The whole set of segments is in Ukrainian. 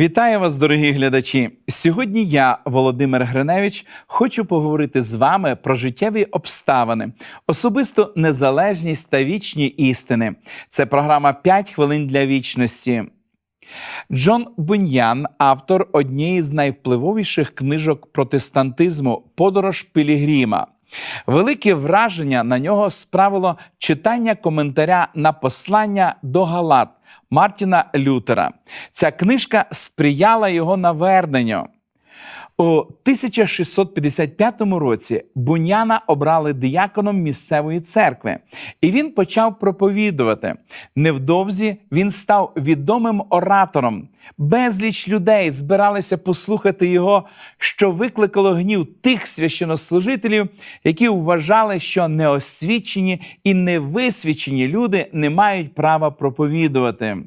Вітаю вас, дорогі глядачі! Сьогодні я, Володимир Гриневич, хочу поговорити з вами про життєві обставини, особисто незалежність та вічні істини. Це програма «5 хвилин для вічності. Джон Буньян, автор однієї з найвпливовіших книжок протестантизму Подорож Пілігрима. Велике враження на нього справило читання коментаря на послання до Галат Мартіна Лютера. Ця книжка сприяла його наверненню. У 1655 році Буняна обрали дияконом місцевої церкви, і він почав проповідувати. Невдовзі він став відомим оратором. Безліч людей збиралися послухати його, що викликало гнів тих священнослужителів, які вважали, що неосвічені і невисвічені люди не мають права проповідувати.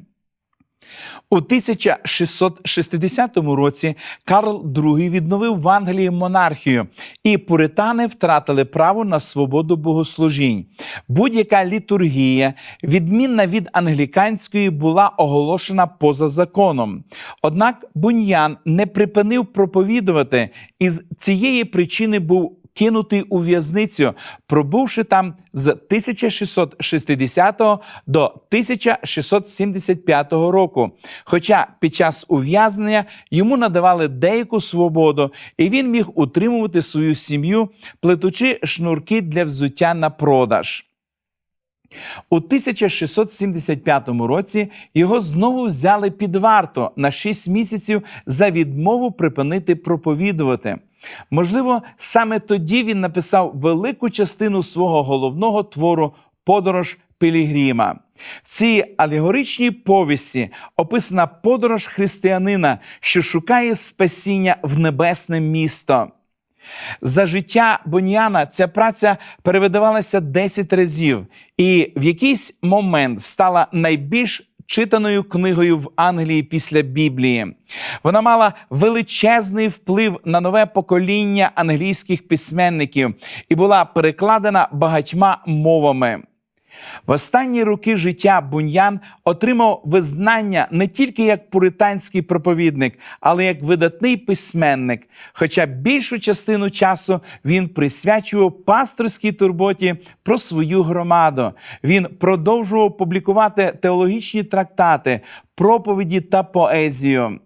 У 1660 році Карл II відновив в Англії монархію, і пуритани втратили право на свободу богослужінь. Будь-яка літургія, відмінна від англіканської, була оголошена поза законом. Однак Буньян не припинив проповідувати, і з цієї причини був кинутий у в'язницю, пробувши там з 1660 до 1675 року. Хоча під час ув'язнення йому надавали деяку свободу, і він міг утримувати свою сім'ю, плетучи шнурки для взуття на продаж. У 1675 році його знову взяли під варту на 6 місяців за відмову припинити проповідувати. Можливо, саме тоді він написав велику частину свого головного твору Подорож Пілігрима. В цій алегоричній повісті описана подорож християнина, що шукає спасіння в небесне місто. За життя Буньяна ця праця перевидавалася 10 разів, і в якийсь момент стала найбільш читаною книгою в Англії після Біблії. Вона мала величезний вплив на нове покоління англійських письменників і була перекладена багатьма мовами. В останні роки життя Буньян отримав визнання не тільки як пуританський проповідник, але як видатний письменник. Хоча більшу частину часу він присвячував пасторській турботі про свою громаду. Він продовжував публікувати теологічні трактати, проповіді та поезію.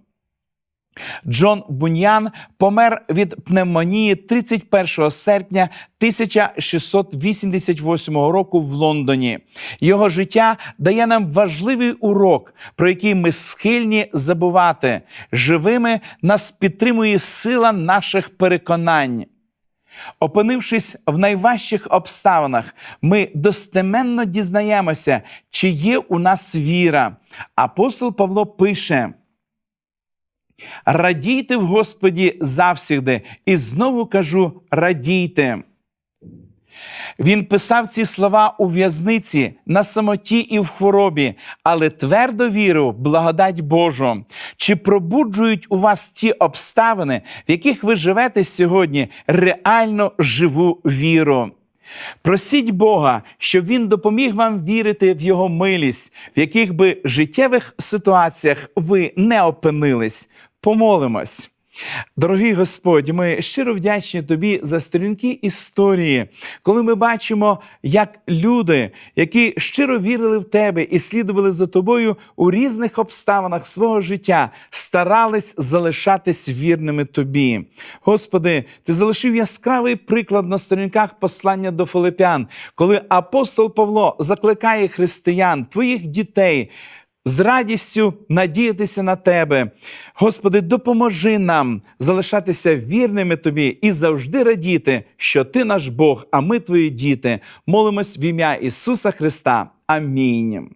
Джон Буньян помер від пневмонії 31 серпня 1688 року в Лондоні. Його життя дає нам важливий урок, про який ми схильні забувати. Живими нас підтримує сила наших переконань. Опинившись в найважчих обставинах, ми достеменно дізнаємося, чи є у нас віра. Апостол Павло пише. Радійте в Господі завсігди, і знову кажу: радійте. Він писав ці слова у в'язниці на самоті і в хворобі, але твердо вірив благодать Божу. Чи пробуджують у вас ті обставини, в яких ви живете сьогодні, реально живу віру? Просіть Бога, щоб Він допоміг вам вірити в Його милість, в яких би життєвих ситуаціях ви не опинились. Помолимось. Дорогий Господь, ми щиро вдячні Тобі за сторінки історії, коли ми бачимо, як люди, які щиро вірили в Тебе і слідували за тобою у різних обставинах свого життя, старались залишатись вірними Тобі. Господи, Ти залишив яскравий приклад на сторінках послання до Филипян, коли апостол Павло закликає християн, твоїх дітей з радістю надіятися на тебе. Господи, допоможи нам залишатися вірними Тобі і завжди радіти, що Ти наш Бог, а ми Твої діти. Молимось в ім'я Ісуса Христа. Амінь.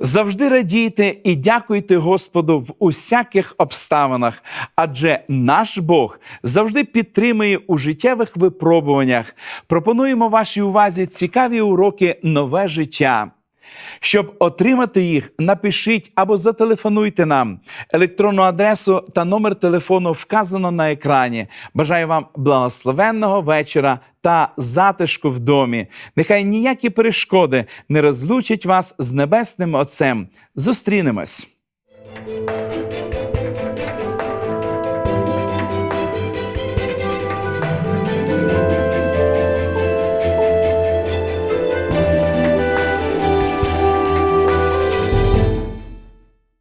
Завжди радійте і дякуйте Господу в усяких обставинах, адже наш Бог завжди підтримує у життєвих випробуваннях. Пропонуємо вашій увазі цікаві уроки нове життя. Щоб отримати їх, напишіть або зателефонуйте нам. Електронну адресу та номер телефону вказано на екрані. Бажаю вам благословенного вечора та затишку в домі. Нехай ніякі перешкоди не розлучать вас з небесним Отцем. Зустрінемось!